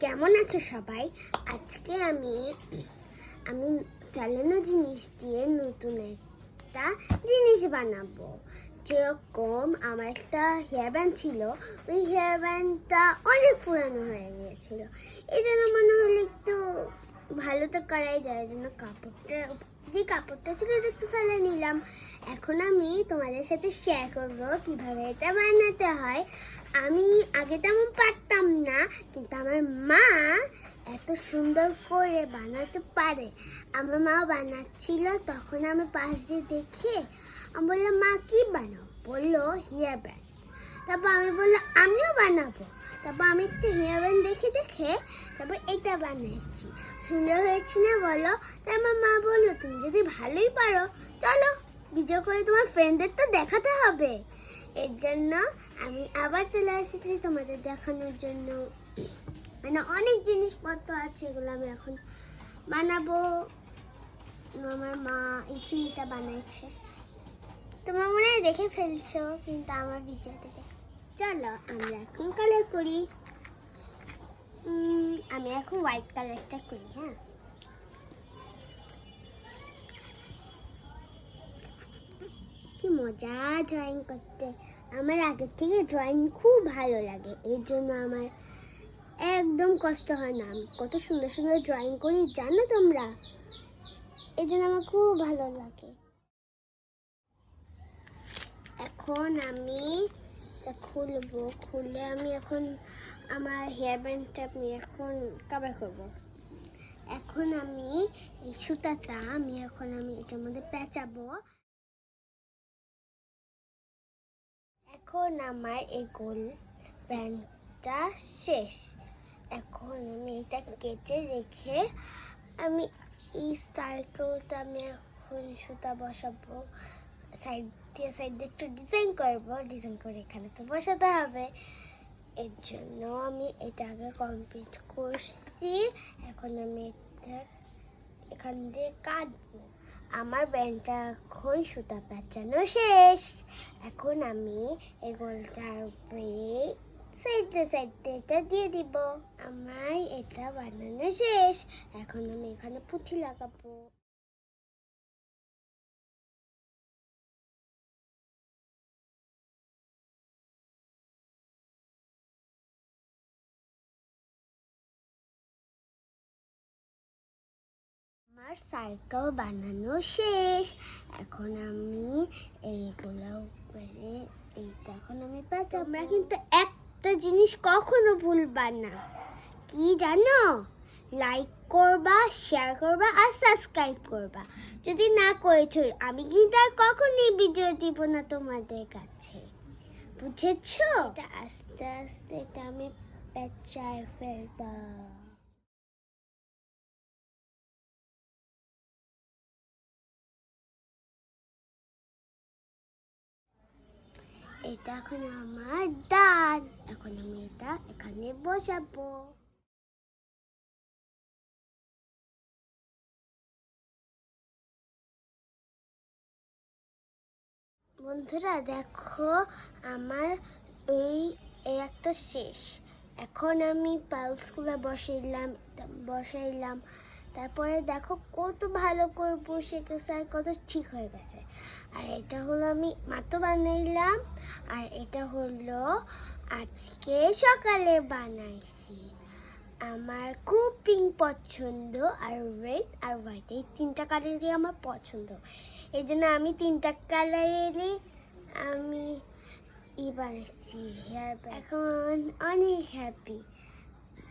কেমন আছো সবাই? আজকে আমি আমি ফেলানো জিনিস দিয়ে নতুন একটা জিনিস বানাবো। যেরকম আমার একটা হেয়ার ব্যান্ড ছিল, ওই হেয়ার ব্যান্ডটা অনেক পুরানো হয়ে গিয়েছিল। এই জন্য মনে হলো একটু ভালো তো করাই যায় জন্য কাপড়টা যে কাপড়টা ছিল একটু ফেলে নিলাম। এখন আমি তোমাদের সাথে শেয়ার করব কীভাবে এটা বানাতে হয়। আমি আগে তেমন পারতাম না, কিন্তু আমার মা এত সুন্দর করে বানাতে পারে। আমার মা বানাচ্ছিল, তখন আমি পাশ দিয়ে দেখে আমি বললাম, মা, কি বানাও? বলল হেয়ার ব্যান্ড তারপর আমি বললাম, আমিও বানাবো। তারপর আমি একটু হেয়ার ব্যান্ড দেখে দেখে তারপর এটা বানিয়েছি সুন্দর হয়েছে না বলো? তাই আমার মা বলল, তুমি যদি ভালোই পারো, চলো ভিডিও করে তোমার ফ্রেন্ডদের তো দেখাতে হবে। এর জন্য আমি আবার চলে এসেছি তোমাদের দেখানোর জন্য। মানে অনেক জিনিসপত্র আছে এগুলো আমি এখন বানাবো। আমার মা এই চুড়িটা বানাইছে। তোমার মনে হয় দেখে ফেলছো কিন্তু আমার ভিডিওতে দেখো। চলো আমরা এখন কালার করি। আমি এখন হোয়াইট কালারটা করি হ্যাঁ? কি মজা ড্রয়িং করতে। আমার আগের থেকে ড্রয়িং খুব ভালো লাগে, এর জন্য আমার একদম কষ্ট হয় না। কত সুন্দর সুন্দর ড্রয়িং করি, জানো তোমরা? এই জন্য আমার খুব ভালো লাগে। এখন আমি এটা খুলবো, খুলে আমি এখন আমার হেয়ার ব্যান্ডটা আমি এখন কাভার করব। এখন আমি এই সুতাটা আমি এখন আমি এটার মধ্যে পেঁচাবো। এখন আমার এই গোল ব্যান্ডটা শেষ। এখন আমি এটা কেটে রেখে আমি এই সার্কেলটা আমি এখন সুতা বসাবো। সাইড দিয়ে সাইড দিয়ে একটু ডিজাইন করব ডিজাইন করে এখানে তো বসাতে হবে। এর জন্য আমি এটা আগে কমপ্লিট করছি। এখন আমি এটা এখান দিয়ে কাটবো। আমার ব্যান্ডটা এখন সুতা পেঁচানো শেষ। এখন আমি এই গোলটার উপরে সাইডে সাইডে এটা দিয়ে দিব। আমার এটা বানানো শেষ। এখন আমি এখানে পুঁথি লাগাবো। আমার সাইকেল বানানো শেষ। এখন আমি এইগুলো উপরে এইটা এখন আমি পাচ্ছি আমরা কিন্তু একটা জিনিস কখনো ভুলবা না। কি জানো? লাইক করবা শেয়ার করবা আর সাবস্ক্রাইব করবা। যদি না করেছ, আমি কিন্তু আর কখনই ভিডিও দিব না তোমাদের কাছে। বুঝেছ? আস্তে আস্তে এটা আমি পেঁচায় ফেলবা। এটা এখন আমার দাঁত এখন আমি এটা এখানে বসাবো। বন্ধুরা, দেখো আমার এই একটা শেষ। এখন আমি পালসগুলো বসাইলাম বসাইলাম। তারপরে দেখো কত ভালো করে বসে গেছে আর কত ঠিক হয়ে গেছে। আর এটা হলো আমি মাত্র বানাইলাম, আর এটা হলো আজকে সকালে বানাইছি। আমার খুব পিঙ্ক পছন্দ, আর রেড আর হোয়াইট এই তিনটা কালারই আমার পছন্দ। এই জন্য আমি তিনটা কালারেরই আমি ই বানাইছি হেয়ার এখন অনেক হ্যাপি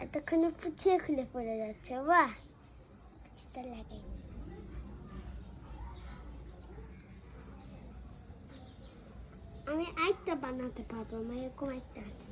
এতক্ষণে পুছিয়ে খুলে পড়ে যাচ্ছে, বাহ! পুছিটা লাগাই আমি একটা বানাতে পারব আমার এরকম একটা আছে।